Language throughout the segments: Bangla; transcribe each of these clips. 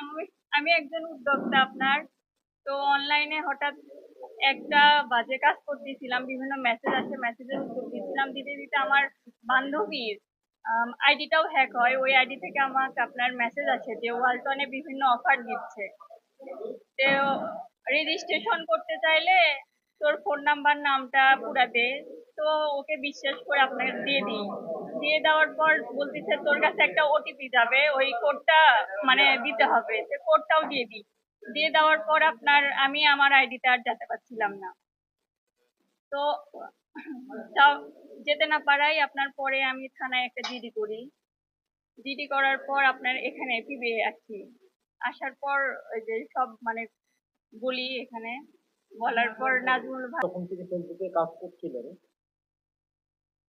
আমি আমি একজন উদ্যোক্তা আপনার। তো অনলাইনে হঠাৎ একটা বাজে কাজ করতেছিলাম, বিভিন্ন মেসেজ আসে মেসেজের উত্তর দিচ্ছিলাম দিতে দিতে আমার বান্ধবীর আইডিটাও হ্যাক হয়। ওই আইডি থেকে আমাকে আপনার মেসেজ আসে যে ওয়ালটনে বিভিন্ন অফার দিচ্ছে। তো রেজিস্ট্রেশন করতে চাইলে তোর ফোন নাম্বার নামটা পুরা দে তো ওকে বিশ্বাস করে আপনাকে দিয়ে দিই। দিয়ে দেওয়ার পর বলতেছে, তোর কাছে একটা ওটিপি যাবে, ওই কোডটা মানে দিতে হবে। সে কোডটাও দিয়ে দিই। দিয়ে দেওয়ার পর আপনার, আমি আমার আইডিটা আর যেতে পারছিলাম না। তো তাও যেতে না পারাই আপনার পরে আমি থানায় একটা জিডি করি। জিডি করার পর আপনার এখানে পিবে আসছি আসার পর ওই যে সব মানে বলি এখানে। বলার পর নাজমুল ভাই তখন তিনি ফেসবুকে কাজ করছিলেন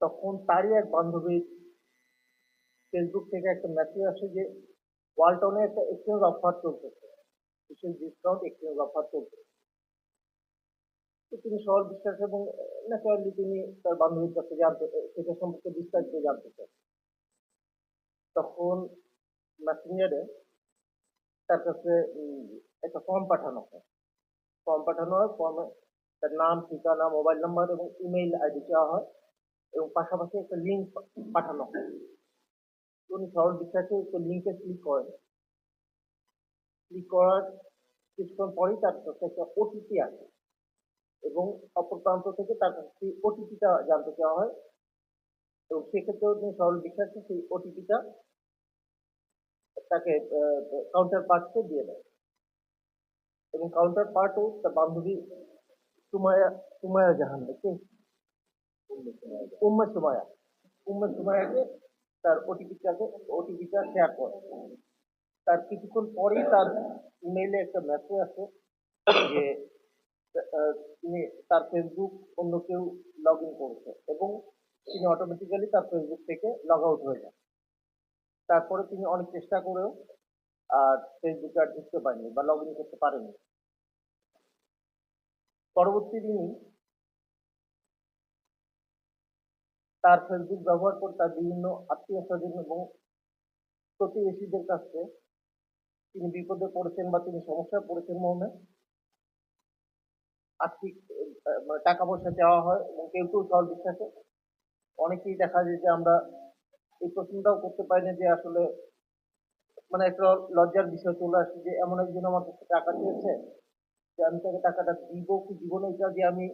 তখন তারই এক বান্ধবীর ফেসবুক থেকে একটা মেসেজ আসে যে, ওয়ালটনে একটা এক্সচেঞ্জ অফার চলতেছে। বিশেষ ডিসকাউন্ট এক্সচেঞ্জ অফার চলতেছে। তিনি সরল বিশ্বাস এবং ন্যাচারালি তিনি তার বান্ধবীর কাছে জানতে, সেটা সম্পর্কে বিস্তারিত জানতে চান। তখন মেসেঞ্জারে তার কাছে একটা ফর্ম পাঠানো হয়। ফর্ম পাঠানো হয় ফর্মে তার নাম, ঠিকানা মোবাইল নাম্বার এবং ইমেইল আইডি চাওয়া হয়। এবং পাশাপাশি একটা লিঙ্ক পাঠানো। হয় তো উনি সরল বিশ্বাসে একটা লিঙ্কে ক্লিক করেন। ক্লিক করার কিছুক্ষণ পরেই তার কাছে একটা ওটিপি আসে এবং অপর প্রান্ত থেকে তার কাছে সেই ওটিপিটা জানতে চাওয়া হয়। এবং সেক্ষেত্রে তিনি সরল বিশ্বাসে সেই ওটিপিটা তাকে কাউন্টার পার্টকে দিয়ে দেয়। এবং কাউন্টার পার্টও তার বান্ধবী সুমায়া সুমায়া জাহান নাকি উম্মে সুমায়া উম্মে সুমায়াকে তার ওটিপিটাকে ওটিপিটা শেয়ার করে। তার কিছুক্ষণ পরেই তার ইমেইলে একটা মেসেজ আসে যে তিনি তার ফেসবুক অন্য কেউ লগ ইন করেছে এবং তিনি অটোমেটিক্যালি তার ফেসবুক থেকে লগ আউট হয়ে যান। তারপরে তিনি অনেক চেষ্টা করেও আর ফেসবুকে আর ঢুকতে পারেনি বা লগ ইন করতে পারেনি পরবর্তী দিনই তার ফেসবুক ব্যবহার করে তার বিভিন্ন আত্মীয় স্বজন এবং প্রতিবেশীদের কাছে তিনি বিপদে পড়েছেন বা তিনি সমস্যায় পড়েছেন মর্মে আর্থিক মানে টাকা পয়সা দেওয়া হয় এবং কেউ কেউ সরল বিশ্বাসে। অনেকেই দেখা যায় যে আমরা এই প্রশ্নটাও করতে পারি না যে আসলে মানে একটা লজ্জার বিষয় চলে আসে যে এমন একজন আমার কাছে টাকা চেয়েছে যে আমি তাকে টাকাটা দিব কি দিব না এটা যে আমি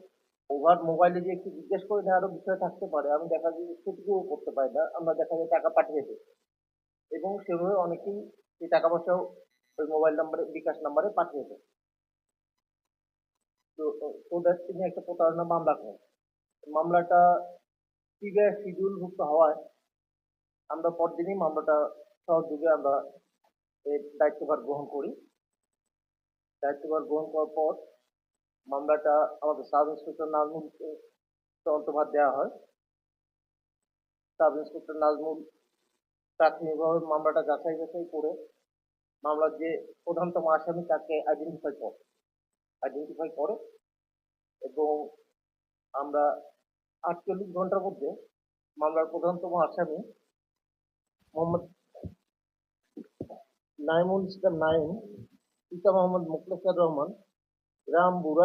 ওভার মোবাইলে যে একটু জিজ্ঞেস করে নেওয়ারও বিষয় থাকতে পারে, আমি দেখা যায় সেটুকুও করতে পারি না, আমরা দেখা যায় টাকা পাঠিয়ে দিই। এবং সেভাবে অনেকেই সেই টাকা পয়সাও ওই মোবাইল নাম্বারে, বিকাশ নাম্বারে পাঠিয়ে দেয়। তো তো তিনি একটা প্রতারণা মামলা করেন মামলাটা সিবিআই শিডিউলভুক্ত হওয়ায় আমরা পরদিনই মামলাটা সহযোগে আমরা এর দায়িত্বভার গ্রহণ করি। দায়িত্বভার গ্রহণ করার পর মামলাটা আমাদের সাব ইন্সপেক্টর নাজমুলকে তদন্তভার দেওয়া হয়। সাব ইন্সপেক্টর নাজমুল প্রাথমিকভাবে মামলাটা যাচাই বাছাই করে মামলার যে প্রধানতম আসামি তাকে আইডেন্টিফাই করে আইডেন্টিফাই করে এবং আমরা আটচল্লিশ ঘণ্টার মধ্যে মামলার প্রধানতম আসামি মোহাম্মদ নাইমুল ইসলাম নাইম, পিতা মোহাম্মদ মুখলেসার রহমান রাম বুরা